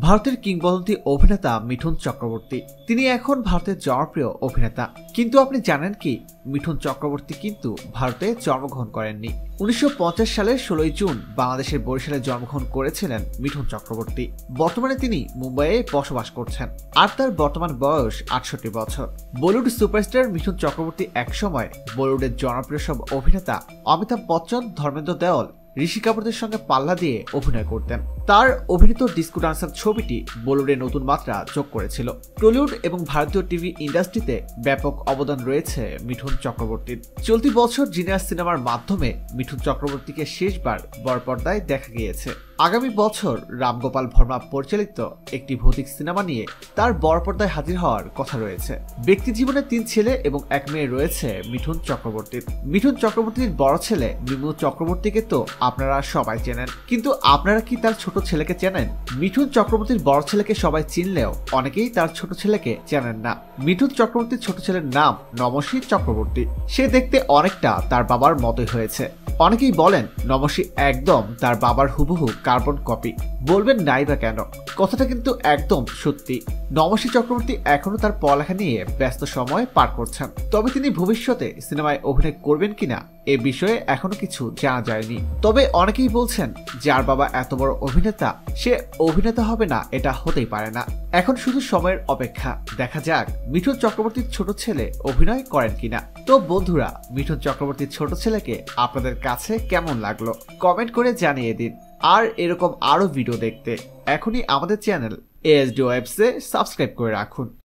ভারতের কিংবদন্তি অভিনেতা মিঠুন চক্রবর্তী। তিনি এখন ভারতের জনপ্রিয় অভিনেতা। কিন্তু আপনি জানেন কি, মিঠুন চক্রবর্তী কিন্তু ভারতে জন্মগ্রহণ করেননি। উনিশশো পঞ্চাশ সালের ষোলোই জুন বাংলাদেশের বরিশালে জন্মগ্রহণ করেছিলেন মিঠুন চক্রবর্তী। বর্তমানে তিনি মুম্বাইয়ে বসবাস করছেন। আর তার বর্তমান বয়স আটষট্টি বছর। বলিউড সুপারস্টার মিঠুন চক্রবর্তী একসময় বলিউডের জনপ্রিয় সব অভিনেতা অমিতাভ বচ্চন, ধর্মেন্দ্র দেওয়াল ঋষি কাপুরদের সঙ্গে পাল্লা দিয়ে অভিনয় করতেন। তার অভিনীত ডিস্কো ডান্সার ছবিটি বলিউডে নতুন মাত্রা যোগ করেছিল। টলিউড এবং ভারতীয় টিভি ইন্ডাস্ট্রিতে ব্যাপক অবদান রয়েছে মিঠুন চক্রবর্তীর। চলতি বছর জিনিয়াস সিনেমার মাধ্যমে মিঠুন চক্রবর্তীকে শেষবার বড় পর্দায় দেখা গিয়েছে। আগামী বছর রামগোপাল ভর্মা পরিচালিত একটি ভৌতিক সিনেমা নিয়ে তার বড় পর্দায় হাজির হওয়ার কথা রয়েছে। ব্যক্তি জীবনে তিন ছেলে এবং এক মেয়ে রয়েছে মিঠুন চক্রবর্তীর। মিঠুন চক্রবর্তীর বড় ছেলে মিমু চক্রবর্তীকে তো আপনারা সবাই চেনেন। কিন্তু আপনারা কি তার ছোট ছেলেকে চেনেন? মিঠুন চক্রবর্তীর বড় ছেলেকে সবাই চিনলেও অনেকেই তার ছোট ছেলেকে চেনেন না। মিঠুন চক্রবর্তীর ছোট ছেলের নাম নমশী চক্রবর্তী। সে দেখতে অনেকটা তার বাবার মতোই হয়েছে। অনেকেই বলেন নমশী একদম তার বাবার হুবহু কার্বন কপি। বলবেন নাই বা কেন? কথাটা কিন্তু একদম সত্যি। নমশী চক্রবর্তী এখনও তার পড়ালেখা নিয়ে ব্যস্ত সময় পার করছেন। তবে তিনি ভবিষ্যতে সিনেমায় অভিনয় করবেন কিনা এ বিষয়ে এখনও কিছু জানা যায়নি। তবে অনেকেই বলছেন, যার বাবা এত বড় অভিনেতা, সে অভিনেতা হবে না, এটা হতেই পারে না। এখন শুধু সময়ের অপেক্ষা। দেখা যাক, মিঠুন চক্রবর্তীর ছোট ছেলে অভিনয় করেন কিনা। তো বন্ধুরা, মিঠুন চক্রবর্তীর ছোট ছেলেকে আপনাদের কাছে কেমন লাগল? কমেন্ট করে জানিয়ে দিন। আর এরকম আরও ভিডিও দেখতে এখনই আমাদের চ্যানেল এএসডি ওয়েবসে সাবস্ক্রাইব করে রাখুন।